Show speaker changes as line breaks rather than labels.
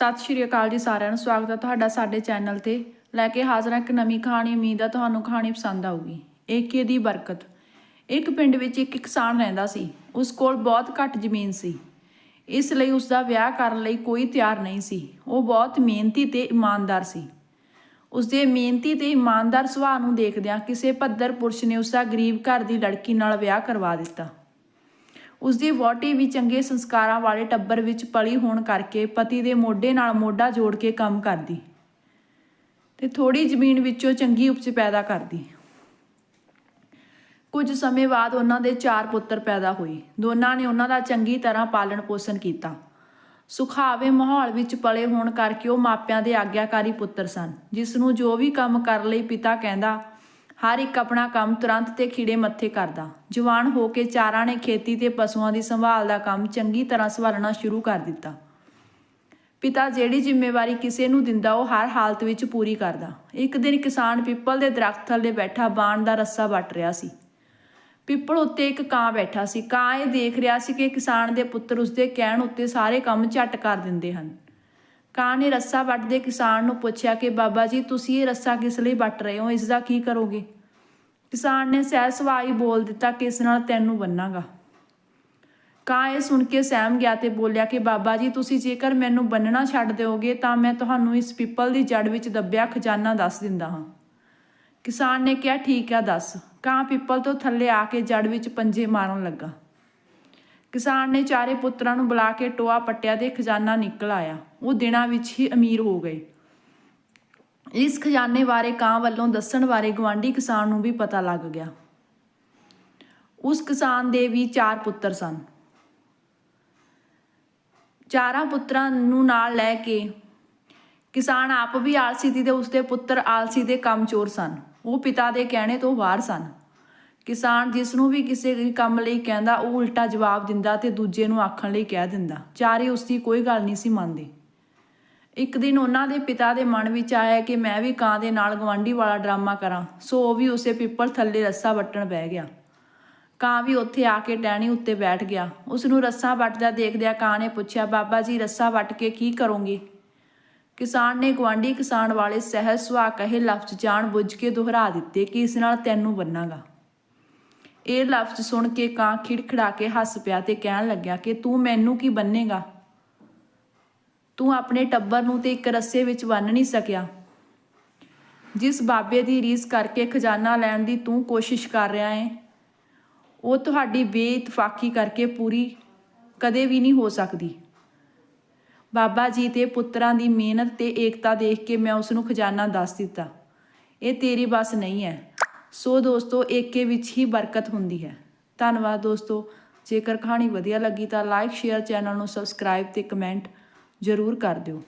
ਸਤਿ ਸ਼੍ਰੀ ਅਕਾਲ ਜੀ ਸਾਰਿਆਂ ਨੂੰ, ਸਵਾਗਤ ਹੈ ਤੁਹਾਡਾ ਸਾਡੇ ਚੈਨਲ ਤੇ। ਲੈ ਕੇ ਹਾਜ਼ਰ ਹਾਂ ਇੱਕ ਨਵੀਂ ਕਹਾਣੀ, ਉਮੀਦ ਹੈ ਤੁਹਾਨੂੰ ਕਹਾਣੀ ਪਸੰਦ ਆਊਗੀ। ਏਕੇ ਦੀ ਬਰਕਤ। ਇੱਕ ਪਿੰਡ ਵਿੱਚ ਇੱਕ ਕਿਸਾਨ ਰਹਿੰਦਾ ਸੀ। ਉਸ ਕੋਲ ਬਹੁਤ ਘੱਟ ਜ਼ਮੀਨ ਸੀ। ਇਸ ਲਈ ਉਸ ਦਾ ਵਿਆਹ ਕਰਨ ਲਈ ਕੋਈ ਤਿਆਰ ਨਹੀਂ ਸੀ। ਉਹ ਬਹੁਤ ਮਿਹਨਤੀ ਤੇ ਇਮਾਨਦਾਰ ਸੀ। ਉਸ ਦੇ ਮਿਹਨਤੀ ਤੇ ਇਮਾਨਦਾਰ ਸੁਭਾਅ ਨੂੰ ਦੇਖਦਿਆਂ ਕਿਸੇ ਭੱਦਰ ਪੁਰਸ਼ ਨੇ ਉਸ ਦਾ ਗਰੀਬ ਘਰ ਦੀ ਲੜਕੀ ਨਾਲ ਵਿਆਹ ਕਰਵਾ ਦਿੱਤਾ। ਉਸ ਦੀ ਵਹੁਟੀ ਵੀ ਚੰਗੇ ਸੰਸਕਾਰਾਂ ਵਾਲੇ ਟੱਬਰ ਵਿੱਚ ਪਲੀ ਹੋਣ ਕਰਕੇ ਪਤੀ ਦੇ ਮੋਢੇ ਨਾਲ ਮੋਢਾ ਜੋੜ ਕੇ ਕੰਮ ਕਰਦੀ ਤੇ ਥੋੜੀ ਜ਼ਮੀਨ ਵਿੱਚੋਂ ਚੰਗੀ ਉਪਜ ਪੈਦਾ ਕਰਦੀ। ਕੁਝ ਸਮੇਂ ਬਾਅਦ ਉਹਨਾਂ ਦੇ ਚਾਰ ਪੁੱਤਰ ਪੈਦਾ ਹੋਏ। ਦੋਨਾਂ ਨੇ ਉਹਨਾਂ ਦਾ ਚੰਗੀ ਤਰ੍ਹਾਂ ਪਾਲਣ ਪੋਸ਼ਣ ਕੀਤਾ। ਸੁਖਾਵੇ ਮਾਹੌਲ ਵਿੱਚ ਪਲੇ ਹੋਣ ਕਰਕੇ ਉਹ ਮਾਪਿਆਂ ਦੇ ਆਗਿਆਕਾਰੀ ਪੁੱਤਰ ਸਨ ਜਿਸ ਨੂੰ ਜੋ ਵੀ ਕੰਮ ਕਰਨ ਲਈ ਪਿਤਾ ਕਹਿੰਦਾ ਹਰ ਇੱਕ ਆਪਣਾ ਕੰਮ ਤੁਰੰਤ ਤੇ ਖੀੜੇ ਮੱਥੇ ਕਰਦਾ। ਜਵਾਨ ਹੋ ਕੇ ਚਾਰਾਂ ਨੇ ਖੇਤੀ ਤੇ ਪਸ਼ੂਆਂ ਦੀ ਸੰਭਾਲ ਦਾ ਕੰਮ ਚੰਗੀ ਤਰ੍ਹਾਂ ਸੰਭਾਲਣਾ ਸ਼ੁਰੂ ਕਰ ਦਿੱਤਾ। ਪਿਤਾ ਜਿਹੜੀ ਜ਼ਿੰਮੇਵਾਰੀ ਕਿਸੇ ਨੂੰ ਦਿੰਦਾ, ਉਹ ਹਰ ਹਾਲਤ ਵਿੱਚ ਪੂਰੀ ਕਰਦਾ। ਇੱਕ ਦਿਨ ਕਿਸਾਨ ਪਿੱਪਲ ਦੇ ਦਰਖਤ ਥੱਲੇ ਬੈਠਾ, ਬਾਣ ਦਾ ਰੱਸਾ ਵੱਟ ਰਿਹਾ ਸੀ। ਪਿੱਪਲ ਉੱਤੇ ਇੱਕ ਕਾਂ ਬੈਠਾ ਸੀ। ਕਾਂ ਇਹ ਦੇਖ ਰਿਹਾ ਸੀ ਕਿ ਕਿਸਾਨ ਦੇ ਪੁੱਤਰ ਉਸਦੇ ਕਹਿਣ ਉੱਤੇ ਸਾਰੇ ਕੰਮ ਝੱਟ ਕਰ ਦਿੰਦੇ ਹਨ। ਕਾਂ ਨੇ ਰੱਸਾ ਵੱਟਦੇ ਕਿਸਾਨ ਨੂੰ ਪੁੱਛਿਆ ਕਿ ਬਾਬਾ ਜੀ, ਤੁਸੀਂ ਇਹ ਰੱਸਾ ਕਿਸ ਲਈ ਵੱਟ ਰਹੇ ਹੋ? ਇਸ ਦਾ ਕੀ ਕਰੋਗੇ? ਕਿਸਾਨ ਨੇ ਸਹਿ ਸਵਾਈ ਬੋਲ ਦਿੱਤਾ ਕਿ ਇਸ ਨਾਲ ਤੈਨੂੰ ਬੰਨਾਂਗਾ। ਕਾਂ ਇਹ ਸੁਣ ਕੇ ਸਹਿਮ ਗਿਆ ਤੇ ਬੋਲਿਆ ਕਿ ਬਾਬਾ ਜੀ, ਤੁਸੀਂ ਜੇਕਰ ਮੈਨੂੰ ਬੰਨਣਾ ਛੱਡ ਦਿਓਗੇ, ਤਾਂ ਮੈਂ ਤੁਹਾਨੂੰ ਇਸ ਪਿੱਪਲ ਦੀ ਜੜ ਵਿੱਚ ਦੱਬਿਆ ਖਜ਼ਾਨਾ ਦੱਸ ਦਿੰਦਾ ਹਾਂ। ਕਿਸਾਨ ਨੇ ਕਿਹਾ, ਠੀਕ ਆ, ਦੱਸ। ਕਾਂ ਪਿੱਪਲ ਤੋਂ ਥੱਲੇ ਆ ਕੇ ਜੜ ਵਿੱਚ ਪੰਜੇ ਮਾਰਨ ਲੱਗਾ। ਕਿਸਾਨ ਨੇ ਚਾਰੇ ਪੁੱਤਰਾਂ ਨੂੰ ਬੁਲਾ ਕੇ ਟੋਆ ਪੱਟਿਆ ਤੇ ਖਜ਼ਾਨਾ ਨਿਕਲ ਆਇਆ। ਉਹ ਦਿਨਾਂ ਵਿੱਚ ਹੀ ਅਮੀਰ ਹੋ ਗਏ। ਇਸ ਖਜ਼ਾਨੇ ਬਾਰੇ ਕਾਂ ਵੱਲੋਂ ਦੱਸਣ ਬਾਰੇ ਗਵਾਂਢੀ ਕਿਸਾਨ ਨੂੰ ਵੀ ਪਤਾ ਲੱਗ ਗਿਆ। ਉਸ ਕਿਸਾਨ ਦੇ ਵੀ ਚਾਰ ਪੁੱਤਰ ਸਨ। ਚਾਰਾਂ ਪੁੱਤਰਾਂ ਨੂੰ ਨਾਲ ਲੈ ਕੇ ਕਿਸਾਨ ਆਪ ਵੀ ਆਲਸੀ ਸੀ ਤੇ ਉਸਦੇ ਪੁੱਤਰ ਆਲਸੀ ਦੇ ਕੰਮਚੋਰ ਸਨ। ਉਹ ਪਿਤਾ ਦੇ ਕਹਿਣੇ ਤੋਂ ਬਾਹਰ ਸਨ। ਕਿਸਾਨ ਜਿਸ ਨੂੰ ਵੀ ਕਿਸੇ ਕੰਮ ਲਈ ਕਹਿੰਦਾ, ਉਹ ਉਲਟਾ ਜਵਾਬ ਦਿੰਦਾ ਤੇ ਦੂਜੇ ਨੂੰ ਆਖਣ ਲਈ ਕਹਿ ਦਿੰਦਾ। ਚਾਰੇ ਉਸ ਦੀ ਕੋਈ ਗੱਲ ਨਹੀਂ ਸੀ ਮੰਨਦੇ। ਇੱਕ ਦਿਨ ਉਹਨਾਂ ਦੇ ਪਿਤਾ ਦੇ ਮਨ ਵਿੱਚ ਆਇਆ ਕਿ ਮੈਂ ਵੀ ਕਾਂ ਦੇ ਨਾਲ ਗਵਾਂਢੀ ਵਾਲਾ ਡਰਾਮਾ ਕਰਾਂ। ਸੋ ਉਹ ਵੀ ਉਸੇ ਪਿੱਪਲ ਥੱਲੇ ਰੱਸਾ ਵੱਟਣ ਬਹਿ ਗਿਆ। ਕਾਂ ਵੀ ਉੱਥੇ ਆ ਕੇ ਟਹਿਣੀ ਉੱਤੇ ਬੈਠ ਗਿਆ। ਉਸ ਨੂੰ ਰੱਸਾ ਵੱਟਦਾ ਦੇਖਦਿਆਂ ਕਾਂ ਨੇ ਪੁੱਛਿਆ, ਬਾਬਾ ਜੀ, ਰੱਸਾ ਵੱਟ ਕੇ ਕੀ ਕਰੋਗੇ? ਕਿਸਾਨ ਨੇ ਗਵਾਂਢੀ ਕਿਸਾਨ ਵਾਲੇ ਸਹਿਜ ਸੁਭਾਅ ਕਹੇ, ਲਫ਼ਜ਼ ਜਾਣ ਬੁੱਝ ਕੇ ਦੁਹਰਾ ਦਿੱਤੇ, ਕਿ ਇਸ ਨਾਲ ਤੈਨੂੰ ਬੰਨਾਂਗਾ? ਇਹ ਲਫ਼ਜ਼ ਸੁਣ ਕੇ ਕਾਂ ਖਿੜਖੜਾ ਕੇ ਹੱਸ ਪਿਆ ਤੇ ਕਹਿਣ ਲੱਗਿਆ ਕਿ ਤੂੰ ਮੈਨੂੰ ਕੀ ਬੰਨੇਗਾ? ਤੂੰ ਆਪਣੇ ਟੱਬਰ ਨੂੰ ਤੇ ਇੱਕ ਰੱਸੇ ਵਿੱਚ ਬੰਨ ਨਹੀਂ ਸਕਿਆ। ਜਿਸ ਬਾਬੇ ਦੀ ਰੀਸ ਕਰਕੇ ਖਜ਼ਾਨਾ ਲੈਣ ਦੀ ਤੂੰ ਕੋਸ਼ਿਸ਼ ਕਰ ਰਿਹਾ ਹੈ, ਉਹ ਤੁਹਾਡੀ ਬੇਇਤਫਾਕੀ ਕਰਕੇ ਪੂਰੀ ਕਦੇ ਵੀ ਨਹੀਂ ਹੋ ਸਕਦੀ। ਬਾਬਾ ਜੀ ਤੇ ਪੁੱਤਰਾਂ ਦੀ ਮਿਹਨਤ ਤੇ ਏਕਤਾ ਦੇਖ ਕੇ ਮੈਂ ਉਸ ਨੂੰ ਖਜ਼ਾਨਾ ਦੱਸ ਦਿੱਤਾ। ਇਹ ਤੇਰੀ ਬਸ ਨਹੀਂ ਹੈ। ਸੋ ਦੋਸਤੋ, ਏਕੇ ਵਿੱਚ ਹੀ ਬਰਕਤ ਹੁੰਦੀ ਹੈ। ਧੰਨਵਾਦ ਦੋਸਤੋ। ਜੇਕਰ ਕਹਾਣੀ ਵਧੀਆ ਲੱਗੀ ਤਾਂ ਲਾਈਕ ਸ਼ੇਅਰ ਚੈਨਲ ਨੂੰ ਸਬਸਕ੍ਰਾਈਬ ਤੇ ਕਮੈਂਟ ਜ਼ਰੂਰ ਕਰ ਦਿਓ।